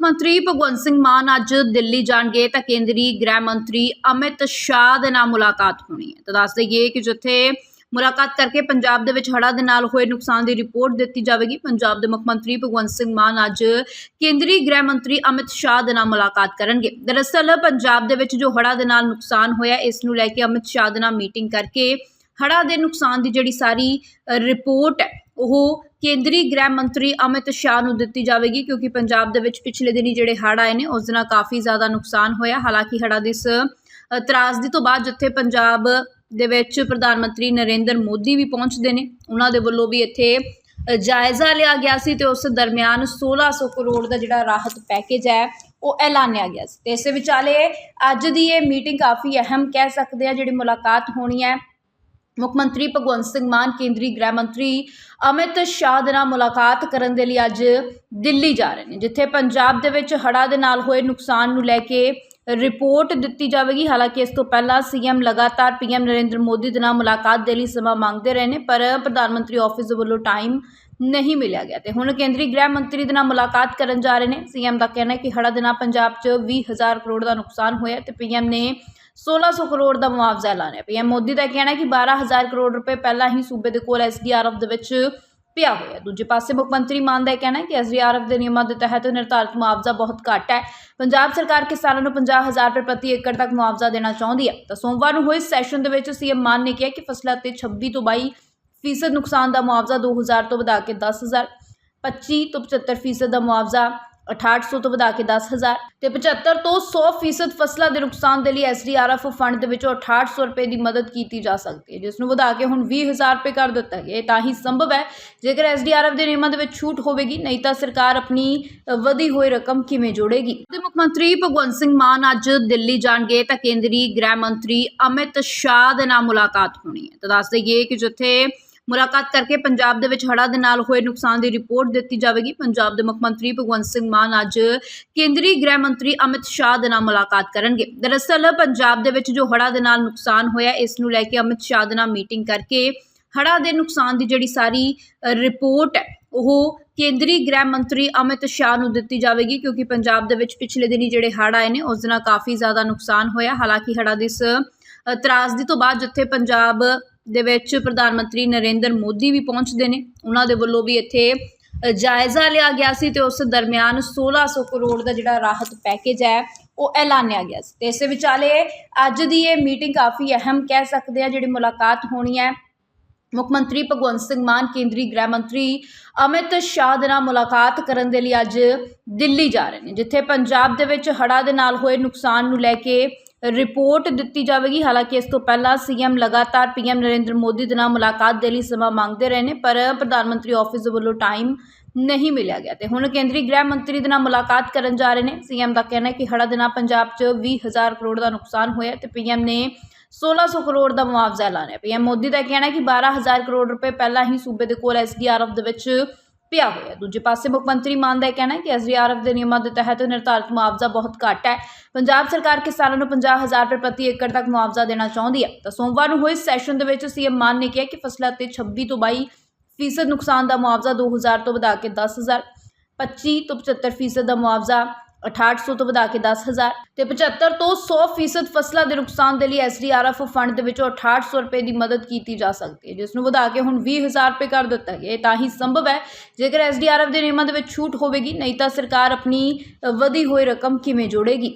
ਮੁੱਖ ਮੰਤਰੀ ਭਗਵੰਤ ਸਿੰਘ ਮਾਨ ਅੱਜ ਦਿੱਲੀ ਜਾਣਗੇ ਤਾਂ ਕੇਂਦਰੀ ਗ੍ਰਹਿ ਮੰਤਰੀ ਅਮਿਤ ਸ਼ਾਹ ਦੇ ਨਾਲ ਮੁਲਾਕਾਤ ਹੋਣੀ ਹੈ। ਤਾਂ ਦੱਸ ਦਈਏ ਕਿ ਜਿੱਥੇ ਮੁਲਾਕਾਤ ਕਰਕੇ ਪੰਜਾਬ ਦੇ ਵਿੱਚ ਹੜ੍ਹਾਂ ਦੇ ਨਾਲ ਹੋਏ ਨੁਕਸਾਨ ਦੀ ਰਿਪੋਰਟ ਦਿੱਤੀ ਜਾਵੇਗੀ, ਪੰਜਾਬ ਦੇ ਮੁੱਖ ਮੰਤਰੀ ਭਗਵੰਤ ਸਿੰਘ ਮਾਨ ਅੱਜ ਕੇਂਦਰੀ ਗ੍ਰਹਿ ਮੰਤਰੀ ਅਮਿਤ ਸ਼ਾਹ ਦੇ ਨਾਲ ਮੁਲਾਕਾਤ ਕਰਨਗੇ। ਦਰਅਸਲ ਪੰਜਾਬ ਦੇ ਵਿੱਚ ਜੋ ਹੜ੍ਹਾਂ ਦੇ ਨਾਲ ਨੁਕਸਾਨ ਹੋਇਆ, ਇਸ ਨੂੰ ਲੈ ਕੇ ਅਮਿਤ ਸ਼ਾਹ ਦੇ ਨਾਲ ਮੀਟਿੰਗ ਕਰਕੇ ਹੜ੍ਹਾਂ ਦੇ ਨੁਕਸਾਨ ਦੀ ਜਿਹੜੀ ਸਾਰੀ ਰਿਪੋਰਟ ਹੈ, ਉਹ ਕੇਂਦਰੀ ਗ੍ਰਹਿ ਮੰਤਰੀ ਅਮਿਤ ਸ਼ਾਹ ਨੂੰ ਦਿੱਤੀ ਜਾਵੇਗੀ ਕਿਉਂਕਿ ਪੰਜਾਬ ਦੇ ਵਿੱਚ ਪਿਛਲੇ ਦਿਨੀ ਜਿਹੜੇ ਹੜ੍ਹ ਆਏ ਨੇ, ਉਸ ਦੇ ਨਾਲ ਕਾਫੀ ਜ਼ਿਆਦਾ ਨੁਕਸਾਨ ਹੋਇਆ। ਹਾਲਾਂਕਿ ਹੜ੍ਹਾਂ ਦੀ ਇਸ ਤਰਾਸਦੀ ਤੋਂ ਬਾਅਦ ਜਿੱਥੇ ਪੰਜਾਬ ਦੇ ਵਿੱਚ ਪ੍ਰਧਾਨ ਮੰਤਰੀ ਨਰਿੰਦਰ ਮੋਦੀ ਵੀ ਪਹੁੰਚਦੇ ਨੇ, ਉਹਨਾਂ ਦੇ ਵੱਲੋਂ ਵੀ ਇੱਥੇ ਜਾਇਜ਼ਾ ਲਿਆ ਗਿਆ ਸੀ ਤੇ ਉਸ ਦਰਮਿਆਨ 1600 ਕਰੋੜ ਦਾ ਜਿਹੜਾ ਰਾਹਤ ਪੈਕੇਜ ਹੈ, ਉਹ ਐਲਾਨਿਆ ਗਿਆ ਸੀ। ਤੇ ਇਸੇ ਵਿਚਾਲੇ ਅੱਜ ਦੀ ਇਹ ਮੀਟਿੰਗ ਕਾਫੀ ਅਹਿਮ ਕਹਿ ਸਕਦੇ ਆ ਜਿਹੜੀ ਮੁਲਾਕਾਤ ਹੋਣੀ ਹੈ। ਮੁੱਖ ਮੰਤਰੀ ਭਗਵੰਤ ਸਿੰਘ ਮਾਨ, ਕੇਂਦਰੀ ਗ੍ਰਹਿ ਮੰਤਰੀ ਅਮਿਤ ਸ਼ਾਹ ਦੇ ਨਾਲ ਮੁਲਾਕਾਤ ਕਰਨ ਦੇ ਲਈ ਅੱਜ ਦਿੱਲੀ ਜਾ ਰਹੇ ਨੇ, ਜਿੱਥੇ ਪੰਜਾਬ ਦੇ ਵਿੱਚ ਹੜ੍ਹਾਂ ਦੇ ਨਾਲ ਹੋਏ ਨੁਕਸਾਨ ਨੂੰ ਲੈ ਕੇ ਰਿਪੋਰਟ ਦਿੱਤੀ ਜਾਵੇਗੀ। ਹਾਲਾਂਕਿ ਇਸ ਤੋਂ ਪਹਿਲਾਂ ਸੀਐਮ ਲਗਾਤਾਰ ਪੀਐਮ ਨਰਿੰਦਰ ਮੋਦੀ ਦੇ ਨਾਲ ਮੁਲਾਕਾਤ ਦੇ ਲਈ ਸਮਾਂ ਮੰਗਦੇ ਰਹੇ ਨੇ, ਪਰ ਪ੍ਰਧਾਨ ਮੰਤਰੀ ਆਫਿਸ ਦੇ ਵੱਲੋਂ ਟਾਈਮ ਨਹੀਂ ਮਿਲਿਆ ਗਿਆ ਤੇ ਹੁਣ ਕੇਂਦਰੀ ਗ੍ਰਹਿ ਮੰਤਰੀ ਦੇ ਨਾਲ ਮੁਲਾਕਾਤ ਕਰਨ ਜਾ ਰਹੇ ਨੇ। ਸੀਐਮ ਦਾ ਕਹਿਣਾ ਹੈ ਕਿ ਹੜ੍ਹਾਂ ਦੇ ਨਾਲ ਪੰਜਾਬ 'ਚ 20000 ਕਰੋੜ ਦਾ ਨੁਕਸਾਨ ਹੋਇਆ ਤੇ ਪੀਐਮ ਨੇ 1600 ਕਰੋੜ ਦਾ ਮੁਆਵਜ਼ਾ ਐਲਾਨਿਆ। ਪੀਐਮ ਮੋਦੀ ਦਾ ਕਹਿਣਾ ਹੈ ਕਿ 12000 ਕਰੋੜ ਰੁਪਏ ਪਹਿਲਾਂ ਹੀ ਸੂਬੇ ਦੇ ਕੋਲ ਐਸਡੀਆਰਐਫ ਦੇ ਵਿੱਚ ਪਿਆ ਹੋਇਆ ਦੂਜੇ ਪਾਸੇ ਮੁੱਖ ਮੰਤਰੀ ਮਾਨ ਦਾ ਇਹ ਕਹਿਣਾ ਹੈ ਕਿ ਐਸਡੀਆਰਐਫ ਦੇ ਨਿਯਮਾਂ ਦੇ ਤਹਿਤ ਨਿਰਧਾਰਿਤ ਮੁਆਵਜ਼ਾ ਬਹੁਤ ਘੱਟ ਹੈ। ਪੰਜਾਬ ਸਰਕਾਰ ਕਿਸਾਨਾਂ ਨੂੰ 50000 ਰੁਪਏ ਪ੍ਰਤੀ ਏਕੜ ਤੱਕ ਮੁਆਵਜ਼ਾ ਦੇਣਾ ਚਾਹੁੰਦੀ ਹੈ। ਤਾਂ ਸੋਮਵਾਰ ਨੂੰ ਹੋਏ ਸੈਸ਼ਨ ਦੇ ਵਿੱਚ ਸੀਐਮ ਮਾਨ ਨੇ ਕਿਹਾ ਕਿ ਫਸਲਾਂ ਤੇ 26 ਤੋਂ 22 ਫੀਸਦ ਨੁਕਸਾਨ ਦਾ ਮੁਆਵਜ਼ਾ 2000 ਤੋਂ ਵਧਾ ਕੇ 10000 25 ਤੋਂ 75 ਫੀਸਦ ਦਾ ਮੁਆਵਜ਼ਾ 6800 ਤੋਂ ਵਧਾ ਕੇ 10000 ਤੇ 75 ਤੋਂ 100 ਫੀਸਦ ਫਸਲਾਂ ਦੇ ਨੁਕਸਾਨ ਦੇ ਲਈ ਐਸਡੀਆਰਐਫ ਫੰਡ ਦੇ ਵਿੱਚੋਂ 6800 ਰੁਪਏ ਦੀ ਮਦਦ ਕੀਤੀ ਜਾ ਸਕਦੀ ਹੈ, ਜਿਸ ਨੂੰ ਵਧਾ ਕੇ ਹੁਣ 20000 ਰੁਪਏ ਕਰ ਦਿੱਤਾ ਗਿਆ ਇਹ ਤਾਂ ਹੀ ਸੰਭਵ ਹੈ, ਜੇਕਰ ਐਸਡੀਆਰਐਫ ਦੇ ਨਿਯਮਾਂ ਦੇ ਵਿੱਚ ਛੂਟ ਹੋਵੇਗੀ, ਨਹੀਂ ਤਾਂ ਸਰਕਾਰ ਆਪਣੀ ਵਧੀ ਹੋਈ ਰਕਮ ਕਿਵੇਂ ਜੋੜੇਗੀ? ਤੇ ਮੁੱਖ ਮੰਤਰੀ ਭਗਵੰਤ ਸਿੰਘ ਮਾਨ ਅੱਜ ਦਿੱਲੀ ਜਾਣਗੇ, ਤਾਂ ਕੇਂਦਰੀ ਗ੍ਰਹਿ ਮੰਤਰੀ ਅਮਿਤ ਸ਼ਾਹ ਦੇ ਨਾਲ ਮੁਲਾਕਾਤ ਹੋਣੀ ਹੈ। ਤਾਂ ਦੱਸ ਦਈਏ ਕਿ ਜਿੱਥੇ ਮੁਲਾਕਾਤ ਕਰਕੇ ਪੰਜਾਬ ਦੇ ਵਿੱਚ ਹੜ੍ਹਾਂ ਦੇ ਨਾਲ ਹੋਏ ਨੁਕਸਾਨ ਦੀ ਰਿਪੋਰਟ ਦਿੱਤੀ ਜਾਵੇਗੀ। ਪੰਜਾਬ ਦੇ ਮੁੱਖ ਮੰਤਰੀ ਭਗਵੰਤ ਸਿੰਘ ਮਾਨ ਅੱਜ ਕੇਂਦਰੀ ਗ੍ਰਹਿ ਮੰਤਰੀ ਅਮਿਤ ਸ਼ਾਹ ਦੇ ਨਾਲ ਮੁਲਾਕਾਤ ਕਰਨਗੇ। ਦਰਅਸਲ ਪੰਜਾਬ ਦੇ ਵਿੱਚ ਜੋ ਹੜ੍ਹਾਂ ਦੇ ਨਾਲ ਨੁਕਸਾਨ ਹੋਇਆ, ਇਸ ਨੂੰ ਲੈ ਕੇ ਅਮਿਤ ਸ਼ਾਹ ਦੇ ਨਾਲ ਮੀਟਿੰਗ ਕਰਕੇ ਹੜ੍ਹਾਂ ਦੇ ਨੁਕਸਾਨ ਦੀ ਜਿਹੜੀ ਸਾਰੀ ਰਿਪੋਰਟ ਹੈ, ਉਹ ਕੇਂਦਰੀ ਗ੍ਰਹਿ ਮੰਤਰੀ ਅਮਿਤ ਸ਼ਾਹ ਨੂੰ ਦਿੱਤੀ ਜਾਵੇਗੀ ਕਿਉਂਕਿ ਪੰਜਾਬ ਦੇ ਵਿੱਚ ਪਿਛਲੇ ਦਿਨੀ ਜਿਹੜੇ ਹੜ੍ਹ ਆਏ ਨੇ, ਉਸ ਦੇ ਨਾਲ ਕਾਫੀ ਜ਼ਿਆਦਾ ਨੁਕਸਾਨ ਹੋਇਆ। ਹਾਲਾਂਕਿ ਹੜ੍ਹਾਂ ਦੀ ਇਸ ਤਰਾਸਦੀ ਤੋਂ ਬਾਅਦ ਜਿੱਥੇ ਪੰਜਾਬ ਦੇ ਵਿੱਚ ਪ੍ਰਧਾਨ ਮੰਤਰੀ ਨਰਿੰਦਰ ਮੋਦੀ ਵੀ ਪਹੁੰਚਦੇ ਨੇ। ਉਹਨਾਂ ਦੇ ਵੱਲੋਂ ਵੀ ਇੱਥੇ ਜਾਇਜ਼ਾ ਲਿਆ ਗਿਆ ਸੀ ਤੇ ਉਸ ਦਰਮਿਆਨ 1600 ਕਰੋੜ ਦਾ ਜਿਹੜਾ ਰਾਹਤ ਪੈਕੇਜ ਹੈ, ਉਹ ਐਲਾਨਿਆ ਗਿਆ ਸੀ। ਤੇ ਇਸੇ ਵਿਚਾਲੇ ਅੱਜ ਦੀ ਇਹ ਮੀਟਿੰਗ ਕਾਫੀ ਅਹਿਮ ਕਹਿ ਸਕਦੇ ਆ ਜਿਹੜੀ ਮੁਲਾਕਾਤ ਹੋਣੀ ਹੈ। ਮੁੱਖ ਮੰਤਰੀ ਭਗਵੰਤ ਸਿੰਘ ਮਾਨ, ਕੇਂਦਰੀ ਗ੍ਰਹਿ ਮੰਤਰੀ ਅਮਿਤ ਸ਼ਾਹ ਦੇ ਨਾਲ ਮੁਲਾਕਾਤ ਕਰਨ ਦੇ ਲਈ ਅੱਜ ਦਿੱਲੀ ਜਾ ਰਹੇ ਨੇ, ਜਿੱਥੇ ਪੰਜਾਬ ਦੇ ਵਿੱਚ ਹੜ੍ਹਾਂ ਦੇ ਨਾਲ ਹੋਏ ਨੁਕਸਾਨ ਨੂੰ ਲੈ ਕੇ ਰਿਪੋਰਟ ਦਿੱਤੀ ਜਾਵੇਗੀ। ਹਾਲਾਂਕਿ ਇਸ ਤੋਂ ਪਹਿਲਾਂ ਸੀਐਮ ਲਗਾਤਾਰ ਪੀਐਮ ਨਰਿੰਦਰ ਮੋਦੀ ਦੇ ਨਾਲ ਮੁਲਾਕਾਤ ਦੇ ਲਈ ਸਮਾਂ ਮੰਗਦੇ ਰਹੇ ਨੇ, ਪਰ ਪ੍ਰਧਾਨ ਮੰਤਰੀ ਆਫਿਸ ਦੇ ਵੱਲੋਂ ਟਾਈਮ ਨਹੀਂ ਮਿਲਿਆ ਗਿਆ ਤੇ ਹੁਣ ਕੇਂਦਰੀ ਗ੍ਰਹਿ ਮੰਤਰੀ ਦੇ ਨਾਲ ਮੁਲਾਕਾਤ ਕਰਨ ਜਾ ਰਹੇ ਨੇ। ਸੀਐਮ ਦਾ ਕਹਿਣਾ ਹੈ ਕਿ ਹੜ੍ਹਾਂ ਦੇ ਨਾਲ ਪੰਜਾਬ 'ਚ 20000 ਕਰੋੜ ਦਾ ਨੁਕਸਾਨ ਹੋਇਆ ਤੇ ਪੀਐਮ ਨੇ 1600 ਕਰੋੜ ਦਾ ਮੁਆਵਜ਼ਾ ਐਲਾਨਿਆ। ਪੀਐਮ ਮੋਦੀ ਦਾ ਕਹਿਣਾ ਹੈ ਕਿ 12000 ਕਰੋੜ ਰੁਪਏ ਪਹਿਲਾਂ ਹੀ ਸੂਬੇ ਦੇ ਕੋਲ ਐਸਡੀਆਰਐਫ ਦੇ ਵਿੱਚ ਪਿਆ ਹੋਇਆ। ਦੂਜੇ ਪਾਸੇ ਮੁੱਖ ਮੰਤਰੀ ਮਾਨ ਦਾ ਇਹ ਕਹਿਣਾ ਹੈ ਕਿ ਐਸਡੀਆਰਐਫ ਦੇ ਨਿਯਮਾਂ ਦੇ ਤਹਿਤ ਨਿਰਧਾਰਿਤ ਮੁਆਵਜ਼ਾ ਬਹੁਤ ਘੱਟ ਹੈ। ਪੰਜਾਬ ਸਰਕਾਰ ਕਿਸਾਨਾਂ ਨੂੰ 50000 ਰੁਪਏ ਪ੍ਰਤੀ ਏਕੜ ਤੱਕ ਮੁਆਵਜ਼ਾ ਦੇਣਾ ਚਾਹੁੰਦੀ ਹੈ। ਤਾਂ ਸੋਮਵਾਰ ਨੂੰ ਹੋਏ ਸੈਸ਼ਨ ਦੇ ਵਿੱਚ ਸੀਐਮ ਮਾਨ ਨੇ ਕਿਹਾ ਕਿ ਫਸਲਾਂ ਤੇ 26 ਤੋਂ 22 ਫੀਸਦ ਨੁਕਸਾਨ ਦਾ ਮੁਆਵਜ਼ਾ 2000 ਤੋਂ ਵਧਾ ਕੇ 10000 25 ਤੋਂ 75 ਫੀਸਦ ਦਾ ਮੁਆਵਜ਼ਾ 6800 ਤੋਂ ਵਧਾ ਕੇ 10000 ਤੇ 75 ਤੋਂ 100 ਫੀਸਦ ਫਸਲਾਂ ਦੇ ਨੁਕਸਾਨ ਦੇ ਲਈ ਐਸਡੀਆਰਐਫ ਫੰਡ ਦੇ ਵਿੱਚੋਂ 6800 ਰੁਪਏ ਦੀ ਮਦਦ ਕੀਤੀ ਜਾ ਸਕਦੀ ਹੈ, ਜਿਸ ਨੂੰ ਵਧਾ ਕੇ ਹੁਣ 20000 ਰੁਪਏ ਕਰ ਦਿੱਤਾ ਗਿਆ ਇਹ ਤਾਂ ਹੀ ਸੰਭਵ ਹੈ, ਜੇਕਰ ਐਸਡੀਆਰਐਫ ਦੇ ਨਿਯਮਾਂ ਦੇ ਵਿੱਚ ਛੂਟ ਹੋਵੇਗੀ, ਨਹੀਂ ਤਾਂ ਸਰਕਾਰ ਆਪਣੀ ਵਧੀ ਹੋਈ ਰਕਮ ਕਿਵੇਂ ਜੋੜੇਗੀ?